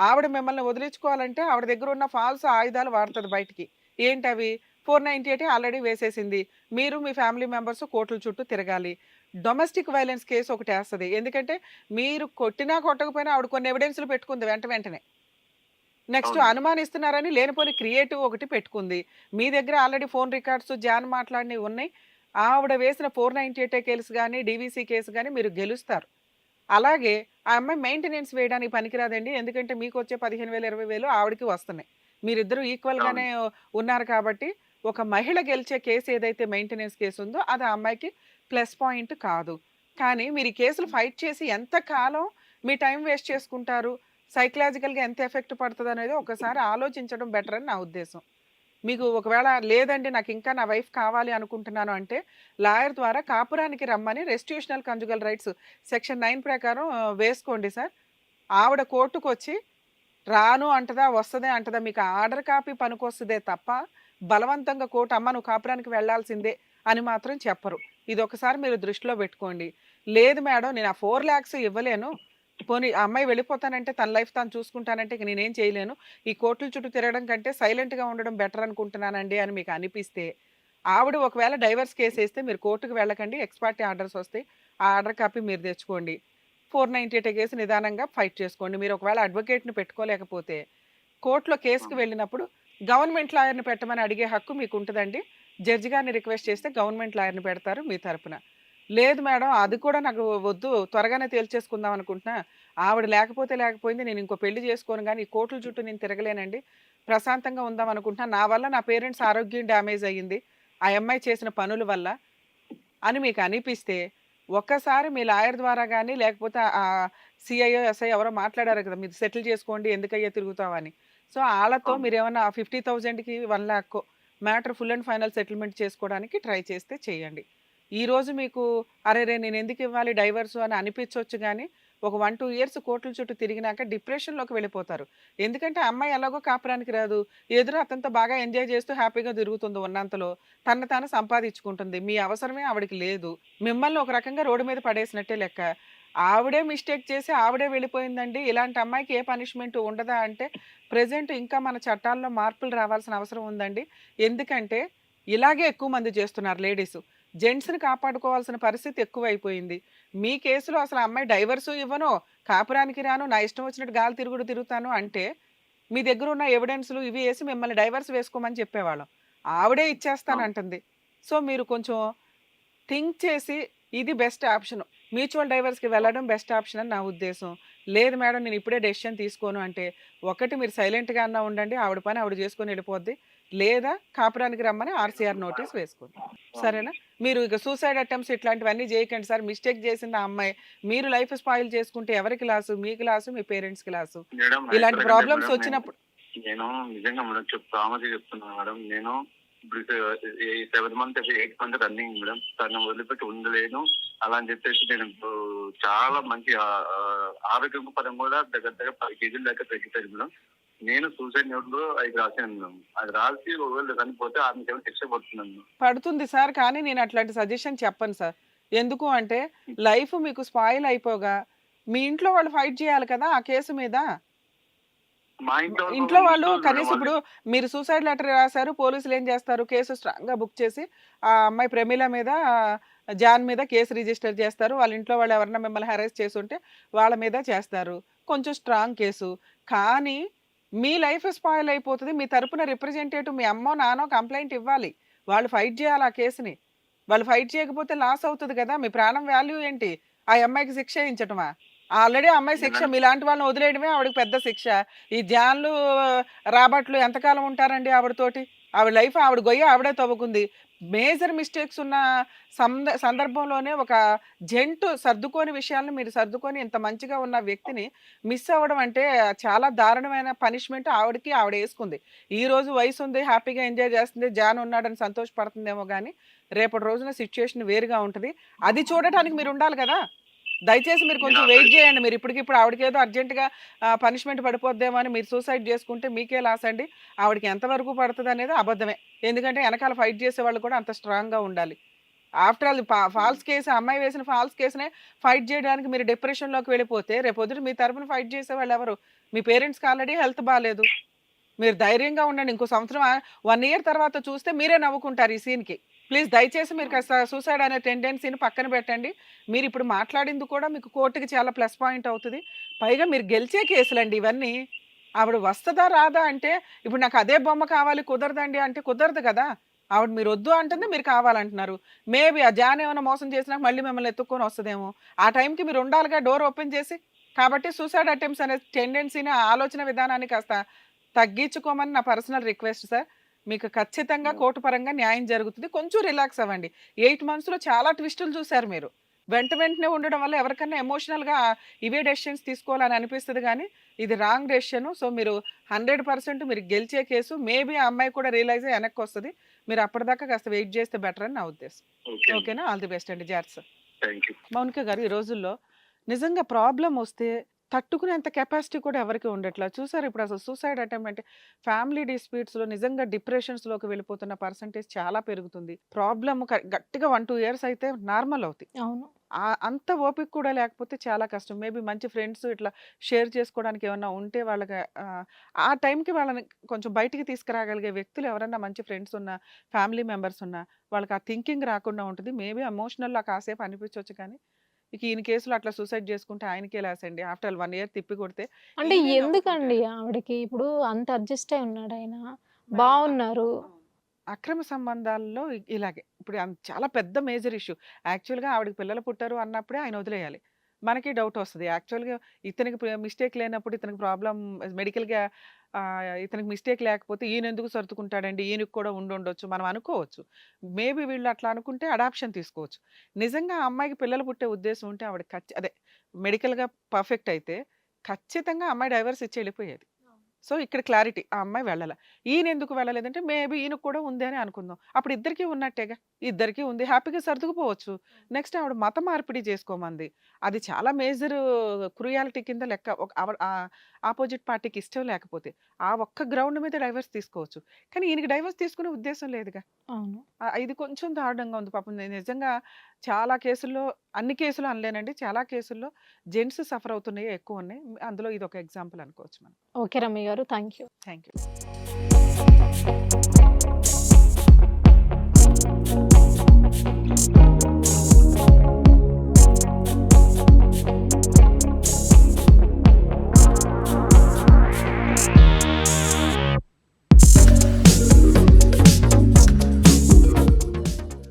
ఆవిడ మిమ్మల్ని వదిలించుకోవాలంటే ఆవిడ దగ్గర ఉన్న ఫాల్స్ ఆయుధాలు వాడుతుంది బయటికి. ఏంటవి ఫోర్ నైంటీ ఎయిట్ ఆల్రెడీ వేసేసింది. మీరు మీ ఫ్యామిలీ మెంబర్స్ కోర్టుల చుట్టూ తిరగాలి. డొమెస్టిక్ వైలెన్స్ కేసు ఒకటి వేస్తుంది. ఎందుకంటే మీరు కొట్టినా కొట్టకపోయినా ఆవిడ కొన్ని ఎవిడెన్స్లు పెట్టుకుంది వెంట వెంటనే. నెక్స్ట్. అనుమానిస్తున్నారని లేనిపోని క్రియేటివ్ ఒకటి పెట్టుకుంది. మీ దగ్గర ఆల్రెడీ ఫోన్ రికార్డ్స్ జాన్ మాట్లాడినవి ఉన్నాయి. ఆవిడ వేసిన ఫోర్ నైంటీ ఎయిట్ కేసు కానీ డీవీసీ కేసు కానీ మీరు గెలుస్తారు. అలాగే ఆ అమ్మాయి మెయింటెనెన్స్ వేయడానికి పనికిరాదండి. ఎందుకంటే మీకు వచ్చే పదిహేను వేలు ఇరవై వేలు ఆవిడకి వస్తున్నాయి. మీరిద్దరూ ఈక్వల్గానే ఉన్నారు కాబట్టి ఒక మహిళ గెలిచే కేసు ఏదైతే మెయింటెనెన్స్ కేసు ఉందో అది ఆ అమ్మాయికి ప్లస్ పాయింట్ కాదు. కానీ మీరు ఈ కేసులు ఫైట్ చేసి ఎంత కాలం మీ టైం వేస్ట్ చేసుకుంటారు? సైకలాజికల్గా ఎంత ఎఫెక్ట్ పడుతుంది అనేది ఒకసారి ఆలోచించడం బెటర్ అని నా ఉద్దేశం. మీకు ఒకవేళ లేదండి నాకు ఇంకా నా వైఫ్ కావాలి అనుకుంటున్నాను అంటే లాయర్ ద్వారా కాపురానికి రమ్మని restitutional conjugal rights section nine ప్రకారం వేసుకోండి సార్. ఆవిడ కోర్టుకు వచ్చి రాను అంటదా వస్తుందే అంటదా మీకు ఆర్డర్ కాపీ పనికొస్తుందే తప్ప బలవంతంగా కోర్టు అమ్మ నువ్వు కాపురానికి వెళ్ళాల్సిందే అని మాత్రం చెప్పరు. ఇది ఒకసారి మీరు దృష్టిలో పెట్టుకోండి. లేదు మేడం నేను ఆ ఫోర్ ల్యాక్స్ ఇవ్వలేను. పోనీ ఆ అమ్మాయి వెళ్ళిపోతానంటే తన లైఫ్ తాను చూసుకుంటానంటే ఇక నేనేం చేయలేను. ఈ కోర్టుల చుట్టూ తిరగడం కంటే సైలెంట్గా ఉండడం బెటర్ అనుకుంటున్నానండి అని మీకు అనిపిస్తే ఆవిడ ఒకవేళ డైవర్స్ కేసు వేస్తే మీరు కోర్టుకు వెళ్ళకండి ఎక్స్పార్టీ ఆర్డర్స్ వస్తాయి ఆ ఆర్డర్ కాపీ మీరు తెచ్చుకోండి. ఫోర్ నైంటీ ఎయిట్ కేసు నిదానంగా ఫైట్ చేసుకోండి. మీరు ఒకవేళ అడ్వకేట్ని పెట్టుకోలేకపోతే కోర్టులో కేసుకు వెళ్ళినప్పుడు గవర్నమెంట్ లాయర్ని పెట్టమని అడిగే హక్కు మీకు ఉంటుందండి జడ్జి గారిని రిక్వెస్ట్ చేస్తే గవర్నమెంట్ లాయర్ని పెడతారు మీ తరపున. లేదు మేడం. అది కూడా నాకు వద్దు. త్వరగానే తేల్చేసుకుందాం అనుకుంటున్నా. ఆవిడ లేకపోతే లేకపోయింది. నేను ఇంకో పెళ్ళి చేసుకోను కానీ ఈ కోర్టుల చుట్టూ నేను తిరగలేనండి. ప్రశాంతంగా ఉందాం అనుకుంటున్నా. నా వల్ల నా పేరెంట్స్ ఆరోగ్యం డ్యామేజ్ అయ్యింది. ఆ అమ్మాయి చేసిన పనుల వల్ల అని మీకు అనిపిస్తే ఒక్కసారి మీ లాయర్ ద్వారా కానీ లేకపోతే ఆ సిఐఓ ఎస్ఐ ఎవరో మాట్లాడారు కదా మీరు సెటిల్ చేసుకోండి ఎందుకయ్యా తిరుగుతావని సో వాళ్ళతో. మీరు ఏమన్నా ఫిఫ్టీ థౌజండ్కి one lakh matter full and final settlement చేసుకోవడానికి ట్రై చేస్తే చేయండి. ఈరోజు మీకు అరే రే నేను ఎందుకు ఇవ్వాలి డైవర్స్ అని అనిపించవచ్చు కానీ ఒక వన్ టూ ఇయర్స్ కోట్ల చుట్టూ తిరిగినాక డిప్రెషన్లోకి వెళ్ళిపోతారు. ఎందుకంటే అమ్మాయి ఎలాగో కాపురానికి రాదు. ఎదురు అతనితో బాగా ఎంజాయ్ చేస్తూ హ్యాపీగా తిరుగుతుంది ఉన్నంతలో తను తాను సంపాదించుకుంటుంది. మీ అవసరమే ఆవిడకి లేదు. మిమ్మల్ని ఒక రకంగా రోడ్డు మీద పడేసినట్టే లెక్క. ఆవిడే మిస్టేక్ చేసి ఆవిడే వెళ్ళిపోయిందండి. ఇలాంటి అమ్మాయికి ఏ పనిష్మెంట్ ఉండదా అంటే ప్రజెంట్ ఇంకా మన చట్టాల్లో మార్పులు రావాల్సిన అవసరం ఉందండి. ఎందుకంటే ఇలాగే ఎక్కువ మంది చేస్తున్నారు లేడీస్. జెంట్స్ని కాపాడుకోవాల్సిన పరిస్థితి ఎక్కువైపోయింది. మీ కేసులో అసలు అమ్మాయి డైవర్సు ఇవ్వను కాపురానికి రాను నా ఇష్టం వచ్చినట్టు గాలి తిరుగుడు తిరుగుతాను అంటే మీ దగ్గర ఉన్న ఎవిడెన్స్లు ఇవి వేసి మిమ్మల్ని డైవర్స్ వేసుకోమని చెప్పేవాళ్ళం. ఆవిడే ఇచ్చేస్తానంటుంది. సో మీరు కొంచెం థింక్ చేసి ఇది బెస్ట్ ఆప్షన్. మ్యూచువల్ డైవర్స్కి వెళ్ళడం బెస్ట్ ఆప్షన్ అని నా ఉద్దేశం. లేదు మేడం నేను ఇప్పుడే డెసిషన్ తీసుకోను అంటే ఒకటి మీరు సైలెంట్గా అన్నా ఉండండి ఆవిడ పని ఆవిడ చేసుకొని వెళ్ళిపోద్ది. లేదా కాపురానికి రమ్మని ఆర్సీఆర్ నోటీస్ వేసుకోండి. సరేనా? మీరు ఇక సూసైడ్ అటెంప్ట్స్ ఇట్లాంటివన్నీ చేయకండి సార్. మిస్టేక్ చేసింది ఆ అమ్మాయి మీరు లైఫ్ స్పాయిల్ చేసుకుంటే ఎవరికి లాసు? మీకు లాసు మీ పేరెంట్స్కి లాసు? మేడం ఇలాంటి ప్రాబ్లమ్స్ వచ్చినప్పుడు నేను నిజంగా మేడం ఆమెకి చెప్తున్నాను మేడం. నేను seven month eight month running madam. తను వదిలిపెట్టి ఉండలేను. అలా అని చెప్పేసి నేను చాలా మంచి ఆరోగ్యం పరం కూడా దగ్గర దగ్గర పది కేజీల దాకా తగ్గిపోయింది మేడం. నేను సూసైడ్ నోట్లో అది మేడం. అది రాసి ఒకవేళ చనిపోతే ఆమెకి ఏమైనా శిక్ష పడుతున్నాను. పడుతుంది సార్ కానీ నేను అట్లాంటి సజెషన్ చెప్పను సార్. ఎందుకు అంటే లైఫ్ మీకు స్పాయిల్ అయిపోగా మీ ఇంట్లో వాళ్ళు ఫైట్ చేయాలి కదా ఆ కేసు మీద? మా ఇంట్లో ఇంట్లో వాళ్ళు కనీసం ఇప్పుడు మీరు సూసైడ్ లెటర్ రాశారు పోలీసులు ఏం చేస్తారు? కేసు స్ట్రాంగ్గా బుక్ చేసి ఆ అమ్మాయి ప్రమీల మీద జాన్ మీద కేసు రిజిస్టర్ చేస్తారు. వాళ్ళ ఇంట్లో వాళ్ళు ఎవరైనా మిమ్మల్ని హెరాస్ చేసి ఉంటే వాళ్ళ మీద చేస్తారు. కొంచెం స్ట్రాంగ్ కేసు. కానీ మీ లైఫ్ స్పాయిల్ అయిపోతుంది. మీ తరపున రిప్రజెంటేటివ్ మీ అమ్మో నానో కంప్లైంట్ ఇవ్వాలి. వాళ్ళు ఫైట్ చేయాలి ఆ కేసుని. వాళ్ళు ఫైట్ చేయకపోతే లాస్ అవుతుంది కదా! మీ ప్రాణం వాల్యూ ఏంటి? ఆ అమ్మాయికి శిక్ష వేయించటమా? ఆల్రెడీ అమ్మాయి శిక్ష మీలాంటి వాళ్ళని వదిలేయడమే ఆవిడకి పెద్ద శిక్ష. ఈ ధ్యాన్లు రాబట్లు ఎంతకాలం ఉంటారండి ఆవిడతోటి? ఆవిడ లైఫ్ ఆవిడ గొయ్య ఆవిడే తవ్వుకుంది. మేజర్ మిస్టేక్స్ ఉన్న సంద సందర్భంలోనే ఒక జంటు సర్దుకోని విషయాలను మీరు సర్దుకొని ఇంత మంచిగా ఉన్న వ్యక్తిని మిస్ అవ్వడం అంటే చాలా దారుణమైన పనిష్మెంట్ ఆవిడకి ఆవిడ వేసుకుంది. ఈ రోజు వయసు ఉంది హ్యాపీగా ఎంజాయ్ చేస్తుంది జాన్ ఉన్నాడని సంతోషపడుతుందేమో కానీ రేపటి రోజున సిచ్యుయేషన్ వేరుగా ఉంటుంది. అది చూడటానికి మీరు ఉండాలి కదా! దయచేసి మీరు కొంచెం వెయిట్ చేయండి. మీరు ఇప్పటికిప్పుడు ఆవిడకి ఏదో అర్జెంటుగా పనిష్మెంట్ పడిపోద్దేమో అని మీరు సూసైడ్ చేసుకుంటే మీకే లాస్ అండి. ఆవిడకి ఎంతవరకు పడుతుంది అనేది అబద్ధమే. ఎందుకంటే వెనకాల ఫైట్ చేసే వాళ్ళు కూడా అంత స్ట్రాంగ్గా ఉండాలి. ఆఫ్టర్ ఆల్ ఫాల్స్ కేసు అమ్మాయి వేసిన ఫాల్స్ కేసునే ఫైట్ చేయడానికి మీరు డిప్రెషన్లోకి వెళ్ళిపోతే రేపొద్దున మీ తరపున ఫైట్ చేసే వాళ్ళు ఎవరు? మీ పేరెంట్స్కి ఆల్రెడీ హెల్త్ బాగాలేదు మీరు ధైర్యంగా ఉండండి. ఇంకో సంవత్సరం వన్ ఇయర్ తర్వాత చూస్తే మీరే నవ్వుకుంటారు ఈ సీన్కి. ప్లీజ్ దయచేసి మీరు కాస్త సూసైడ్ అనే టెండెన్సీని పక్కన పెట్టండి. మీరు ఇప్పుడు మాట్లాడింది కూడా మీకు కోర్టుకి చాలా ప్లస్ పాయింట్ అవుతుంది. పైగా మీరు గెలిచే కేసులండి ఇవన్నీ. ఆవిడ వస్తుందా రాదా అంటే ఇప్పుడు నాకు అదే బొమ్మ కావాలి కుదరదండి అంటే కుదరదు కదా. ఆవిడ మీరు వద్దు అంటుంది మీరు కావాలంటున్నారు. మేబీ ఆ జాన్ ఏమైనా మోసం చేసినా మళ్ళీ మిమ్మల్ని ఎత్తుక్కొని వస్తుందేమో. ఆ టైంకి మీరు ఉండాలిగా డోర్ ఓపెన్ చేసి. కాబట్టి సూసైడ్ అటెంప్ట్స్ అనే టెండెన్సీని ఆలోచన విధానాన్ని కాస్త తగ్గించుకోమని నా పర్సనల్ రిక్వెస్ట్ సార్. మీకు ఖచ్చితంగా కోర్టు పరంగా న్యాయం జరుగుతుంది. కొంచెం రిలాక్స్ అవ్వండి. ఎయిట్ మంత్స్లో చాలా ట్విస్టులు చూశారు మీరు. వెంట వెంటనే ఉండడం వల్ల ఎవరికన్నా ఎమోషనల్గా ఇవే డెసిషన్స్ తీసుకోవాలని అనిపిస్తుంది కానీ ఇది రాంగ్ డెసిషన్. సో మీరు హండ్రెడ్ పర్సెంట్ మీరు గెలిచే కేసు మేబీ ఆ అమ్మాయి కూడా రియలైజ్ అయ్యి వెనక్కి వస్తుంది. మీరు అప్పటిదాకా కాస్త వెయిట్ చేస్తే బెటర్ అని నా ఉద్దేశం. ఓకే. ఓకేనా? ఆల్ ది బెస్ట్ అండి. జార్స్ మౌనిక గారు ఈ రోజుల్లో నిజంగా ప్రాబ్లం వస్తే తట్టుకునేంత కెపాసిటీ కూడా ఎవరికి ఉండట్లా. చూసారు ఇప్పుడు అసలు సూసైడ్ అటెంప్ట్ అంటే ఫ్యామిలీ డిస్ప్యూట్స్లో నిజంగా డిప్రెషన్స్లోకి వెళ్ళిపోతున్న పర్సంటేజ్ చాలా పెరుగుతుంది. ప్రాబ్లమ్ గట్టిగా వన్ టూ ఇయర్స్ అయితే నార్మల్ అవుతాయి. అవును. అంత ఓపిక కూడా లేకపోతే చాలా కష్టం. మేబీ మంచి ఫ్రెండ్స్ ఇట్లా షేర్ చేసుకోవడానికి ఏమన్నా ఉంటే వాళ్ళకి ఆ, ఆ టైంకి వాళ్ళని కొంచెం బయటికి తీసుకురాగలిగే వ్యక్తులు ఎవరన్నా మంచి ఫ్రెండ్స్ ఉన్న ఫ్యామిలీ మెంబర్స్ ఉన్న వాళ్ళకి ఆ థింకింగ్ రాకుండా ఉంటుంది. మేబీ ఎమోషనల్లో కాసేపు అనిపించవచ్చు కానీ ఇక ఈయన కేసులో అట్లా సూసైడ్ చేసుకుంటే ఆయనకే లాసండి ఆఫ్టర్ వన్ ఇయర్ తిప్పి కొడితే అంటే ఎందుకండి. ఆవిడకి? ఇప్పుడు అంత అడ్జస్ట్ అయి ఉన్నాడు ఆయన. బాగున్నారు అక్రమ సంబంధాల్లో ఇలాగే. ఇప్పుడు చాలా పెద్ద మేజర్ ఇష్యూ. యాక్చువల్గా ఆవిడకి పిల్లలు పుట్టారు అన్నప్పుడే ఆయన వదిలేయాలి. మనకి డౌట్ వస్తుంది. యాక్చువల్గా ఇతనికి మిస్టేక్ లేనప్పుడు ఇతనికి ప్రాబ్లం మెడికల్గా ఇతనికి మిస్టేక్ లేకపోతే ఈయన ఎందుకు సర్దుకుంటాడండి? ఈయనకి కూడా ఉండుండొచ్చు మనం అనుకోవచ్చు. మేబీ వీళ్ళు అట్లా అనుకుంటే అడాప్షన్ తీసుకోవచ్చు. నిజంగా ఆ అమ్మాయికి పిల్లలు పుట్టే ఉద్దేశం ఉంటే ఆవిడ ఖచ్చి అదే మెడికల్గా పర్ఫెక్ట్ అయితే ఖచ్చితంగా అమ్మాయి డైవర్స్ ఇచ్చి వెళ్ళిపోయేది. సో ఇక్కడ క్లారిటీ ఆ అమ్మాయి వెళ్ళాల. ఈయన ఎందుకు వెళ్ళలేదంటే మేబీ ఈయన కూడా ఉంది అని అనుకుందాం. అప్పుడు ఇద్దరికి ఉన్నట్టేగా. ఇద్దరికి ఉంది. హ్యాపీగా సర్దుకుపోవచ్చు. నెక్స్ట్ ఆవిడ మత మార్పిడి చేసుకోమంది. అది చాలా మేజర్ క్రూయాలిటీ కింద లెక్క ఒక ఆపోజిట్ పార్టీకి ఇష్టం లేకపోతే ఆ ఒక్క గ్రౌండ్ మీద డైవర్స్ తీసుకోవచ్చు. కానీ ఈయనకి డైవర్స్ తీసుకునే ఉద్దేశం లేదుగా. ఇది కొంచెం దారుణంగా ఉంది పాపం. నేను నిజంగా చాలా కేసుల్లో అన్ని కేసులు అనలేనండి. చాలా కేసుల్లో జెంట్స్ సఫర్ అవుతున్నాయి ఎక్కువ ఉన్నాయి. అందులో ఇది ఒక ఎగ్జాంపుల్ అనుకోవచ్చు మనం. ఓకే రమ్య గారు థ్యాంక్ యూ థ్యాంక్ యూ